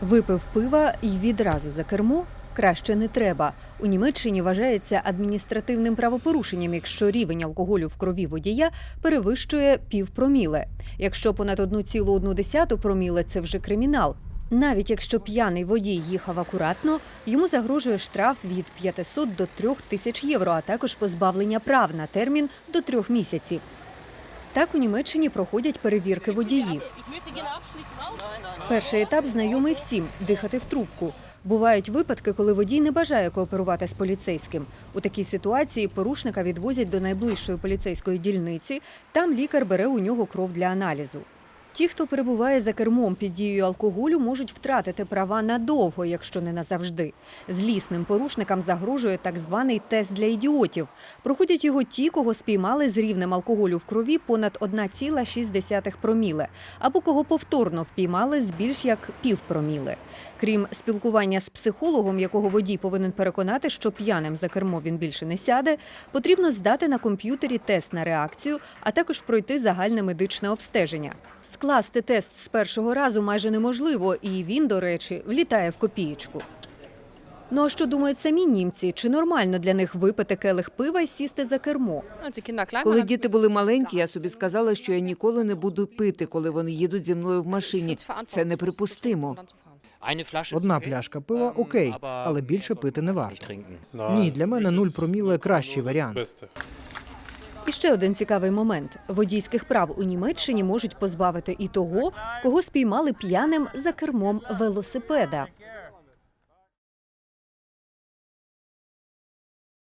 Випив пива і відразу за кермо краще не треба. У Німеччині вважається адміністративним правопорушенням, якщо рівень алкоголю в крові водія перевищує півпроміле. Якщо понад 1,1 проміле – це вже кримінал. Навіть якщо п'яний водій їхав акуратно, йому загрожує штраф від 500 до 3000 євро, а також позбавлення прав на термін до трьох місяців. Так у Німеччині проходять перевірки водіїв. Перший етап знайомий всім дихати в трубку. Бувають випадки, коли водій не бажає кооперувати з поліцейським. У такій ситуації порушника відвозять до найближчої поліцейської дільниці. Там лікар бере у нього кров для аналізу. Ті, хто перебуває за кермом під дією алкоголю, можуть втратити права надовго, якщо не назавжди. Злісним порушникам загрожує так званий тест для ідіотів. Проходять його ті, кого спіймали з рівнем алкоголю в крові понад 1,6 проміле, або кого повторно впіймали з більш як півпроміле. Крім спілкування з психологом, якого водій повинен переконати, що п'яним за кермо він більше не сяде, потрібно здати на комп'ютері тест на реакцію, а також пройти загальне медичне обстеження. Скласти тест з першого разу майже неможливо, і він, до речі, влітає в копієчку. Ну а що думають самі німці? Чи нормально для них випити келих пива і сісти за кермо? Коли діти були маленькі, я собі сказала, що я ніколи не буду пити, коли вони їдуть зі мною в машині. Це неприпустимо. Одна пляшка пива окей, але більше пити не варто. Ні, для мене нуль проміле кращий варіант. І ще один цікавий момент: водійських прав у Німеччині можуть позбавити і того, кого спіймали п'яним за кермом велосипеда.